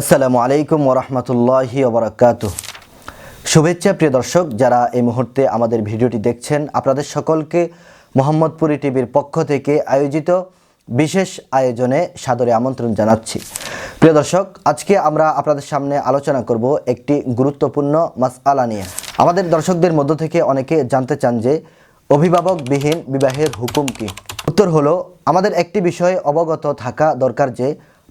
আসসালামু আলাইকুম ওরহমতুল্লাহি ওবরাকাত শুভেচ্ছা প্রিয় দর্শক, যারা এই মুহূর্তে আমাদের ভিডিওটি দেখছেন, আপনাদের সকলকে মোহাম্মদপুরি টিভির পক্ষ থেকে আয়োজিত বিশেষ আয়োজনে সাদরে আমন্ত্রণ জানাচ্ছি। প্রিয় দর্শক, আজকে আমরা আপনাদের সামনে আলোচনা করব একটি গুরুত্বপূর্ণ মাসআলা নিয়ে। আমাদের দর্শকদের মধ্য থেকে অনেকে জানতে চান যে, অভিভাবকবিহীন বিবাহের হুকুম কি? উত্তর হলো, আমাদের একটি বিষয়ে অবগত থাকা দরকার যে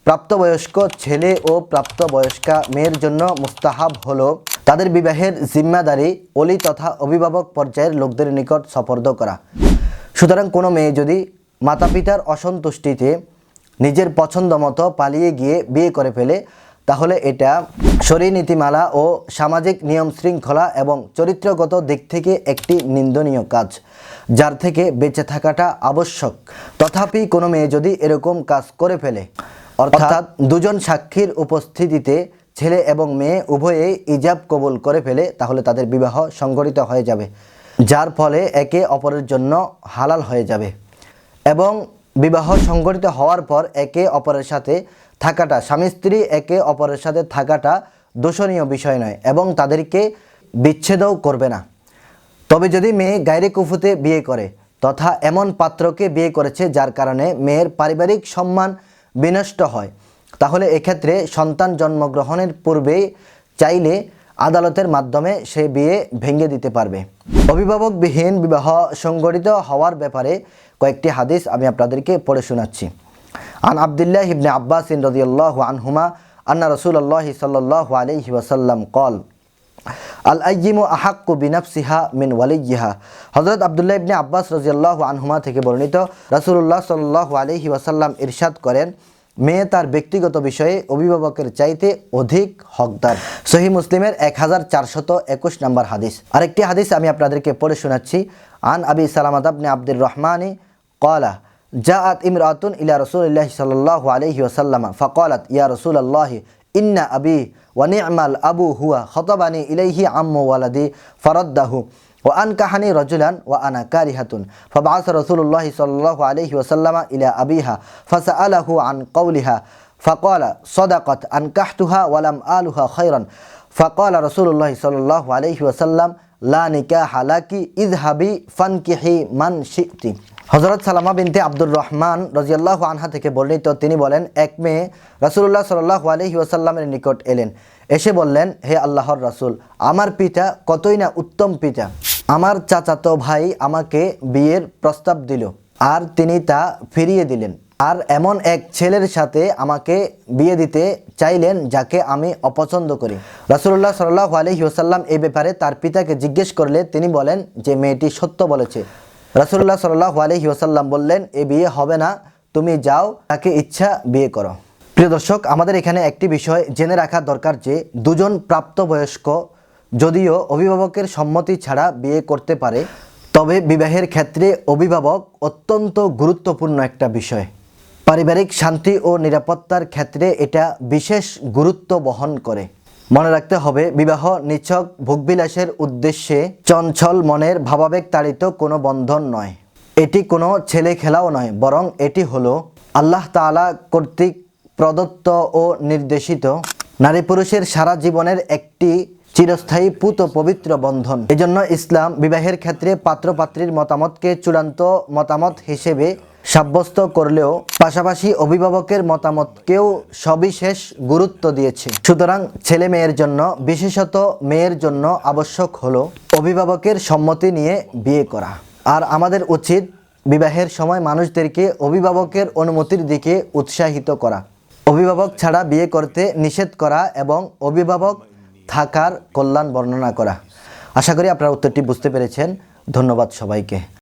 প্রাপ্তবয়স্ক ছেলে ও প্রাপ্তবয়স্কা মেয়ের জন্য মুস্তাহাব হলো তাদের বিবাহের জিম্মাদারি, অলি তথা অভিভাবক পর্যায়ের লোকদের নিকট সপর্দ করা। সুতরাং কোনো মেয়ে যদি মাতা পিতার অসন্তুষ্টিতে নিজের পছন্দ মতো পালিয়ে গিয়ে বিয়ে করে ফেলে, তাহলে এটা শরী নীতিমালা ও সামাজিক নিয়ম শৃঙ্খলা এবং চরিত্রগত দিক থেকে একটি নিন্দনীয় কাজ, যার থেকে বেঁচে থাকাটা আবশ্যক। তথাপি কোনো মেয়ে যদি এরকম কাজ করে ফেলে অর্থাৎ দুজন সাক্ষীর উপস্থিতিতে ছেলে এবং মেয়ে উভয়েই ইজাব কবুল করে ফেলে তাহলে তাদের বিবাহ সংগঠিত হয়ে যাবে, যার ফলে একে অপরের জন্য হালাল হয়ে যাবে। এবং বিবাহ সংগঠিত হওয়ার পর একে অপরের সাথে থাকাটা, স্বামী স্ত্রী একে অপরের সাথে থাকাটা দোষণীয় বিষয় নয় এবং তাদেরকে বিচ্ছেদও করবে না। তবে যদি মেয়ে গায়রে কুফুতে বিয়ে করে, তথা এমন পাত্রকে বিয়ে করেছে যার কারণে মেয়ের পারিবারিক সম্মান বিনষ্ট হয়। তাহলে এক্ষেত্রে সন্তান জন্মগ্রহণের পূর্বেই চাইলে আদালতের মাধ্যমে সে বিয়ে ভেঙে দিতে পারবে। অভিভাবকবিহীন বিবাহ সংগঠিত হওয়ার ব্যাপারে কয়েকটি হাদিস আমি আপনাদেরকে পড়ে শোনাচ্ছি। আন আবদুল্লাহ ইবনে আব্বাস রদিয়াল্লাহু আনহুমা আন্না রসুল্লাহ সাল্লাহ আলহি ওয়াসাল্লাম কল আল আইজিমু আহাক্কু বিনাফসিহা মিন ওয়ালিয়িহা হজরত আবদুল্লাহ ইবনে আব্বাস রাজিয়াল্লাহু আনহুমা থেকে বর্ণিত রাসূলুল্লাহ সাল্লাল্লাহু আলাইহি ওয়াসাল্লাম ইরশাদ করেন, মেয়ে তার ব্যক্তিগত বিষয়ে অভিভাবকের চাইতে অধিক হকদার। সহি মুসলিমের এক হাজার চারশত একুশ নম্বর হাদিস। আরেকটি হাদিস আমি আপনাদেরকে পড়ে শোনাচ্ছি। আন আবি সালামাত আবনে আব্দুর রহমানি কলা জাআত ইমরাতুন ইলা রাসূলিল্লাহি সাল্লাল্লাহু আলাইহি ওয়াসাল্লাম ফাকালাত ইয়া রাসূলুল্লাহি ইন্না আবি ওয়ানি'মাল আবু হুয়া খতবানি ইলাইহি আম্মু ওয়ালাদি ফারাদ্দাহু ওয়া আনকাহানি রাজুলান ওয়া আনা কারিহাতুন ফাবাআস রাসূলুল্লাহি সাল্লাল্লাহু আলাইহি ওয়াসাল্লাম ইলা আবিহা ফাসআলাহু আন কওলিহা ফাকালা সাদাকাত আনকাহতুহা ওয়া লাম আলুহা খায়রান ফাকালা রাসূলুল্লাহি সাল্লাল্লাহু আলাইহি ওয়াসাল্লাম লা নিকাহা লাকি ইযহাবি ফানকিহি মান শি'তি হজরত সালামা বিনতে আব্দুর রহমান রাজিয়াল্লাহু আনহা থেকে বর্ণিত, তিনি বলেন, এক মেয়ে রাসূলুল্লাহ সাল্লাল্লাহু আলাইহি ওয়াসাল্লামের নিকট এলেন। এসে বললেন, হে আল্লাহর রাসূল, আমার পিতা কতই না উত্তম পিতা। আমার চাচাতো ভাই আমাকে বিয়ের প্রস্তাব দিল, আর তিনি তা ফিরিয়ে দিলেন। আর এমন এক ছেলের সাথে আমাকে বিয়ে দিতে চাইলেন, যাকে আমি অপছন্দ করি। রাসূলুল্লাহ সাল্লাহ আলাইহি ওয়াসাল্লাম এই ব্যাপারে তার পিতাকে জিজ্ঞেস করলে তিনি বলেন যে, মেয়েটি সত্য বলেছে। রাসূলুল্লাহ সাল্লাহ আলাইহি ওয়াসাল্লাম বললেন, এ বিয়ে হবে না, তুমি যাও, তাকে ইচ্ছা বিয়ে করো। প্রিয় দর্শক, আমাদের এখানে একটি বিষয় জেনে রাখা দরকার যে, দুজন প্রাপ্তবয়স্ক যদিও অভিভাবকের সম্মতি ছাড়া বিয়ে করতে পারে, তবে বিবাহের ক্ষেত্রে অভিভাবক অত্যন্ত গুরুত্বপূর্ণ একটা বিষয়। পারিবারিক শান্তি ও নিরাপত্তার ক্ষেত্রে এটা বিশেষ গুরুত্ব বহন করে। মনে রাখতে হবে, বিবাহ নিছক ভোগবিলাসের উদ্দেশ্যে চঞ্চল মনের ভাবাবেগ তাড়িত কোনো বন্ধন নয়। এটি কোনো ছেলে খেলাও নয়, বরং এটি হলো আল্লাহ তাআলা কর্তৃক প্রদত্ত ও নির্দেশিত নারী পুরুষের সারা জীবনের একটি চিরস্থায়ী পুত পবিত্র বন্ধন। এজন্য ইসলাম বিবাহের ক্ষেত্রে পাত্রপাত্রীর মতামতকে চূড়ান্ত মতামত হিসেবে সাব্যস্ত করলেও পাশাপাশি অভিভাবকের মতামতকেও সবিশেষ গুরুত্ব দিয়েছে। সুতরাং ছেলে মেয়ের জন্য, বিশেষত মেয়ের জন্য আবশ্যক হলো অভিভাবকের সম্মতি নিয়ে বিয়ে করা। আর আমাদের উচিত বিবাহের সময় মানুষদেরকে অভিভাবকের অনুমতির দিকে উৎসাহিত করা। অভিভাবক ছাড়া বিয়ে করতে নিষেধ করা এবং অভিভাবক থাকার কল্যাণ বর্ণনা করা। আশা করি আপনারা উত্তরটি বুঝতে পেরেছেন। ধন্যবাদ সবাইকে।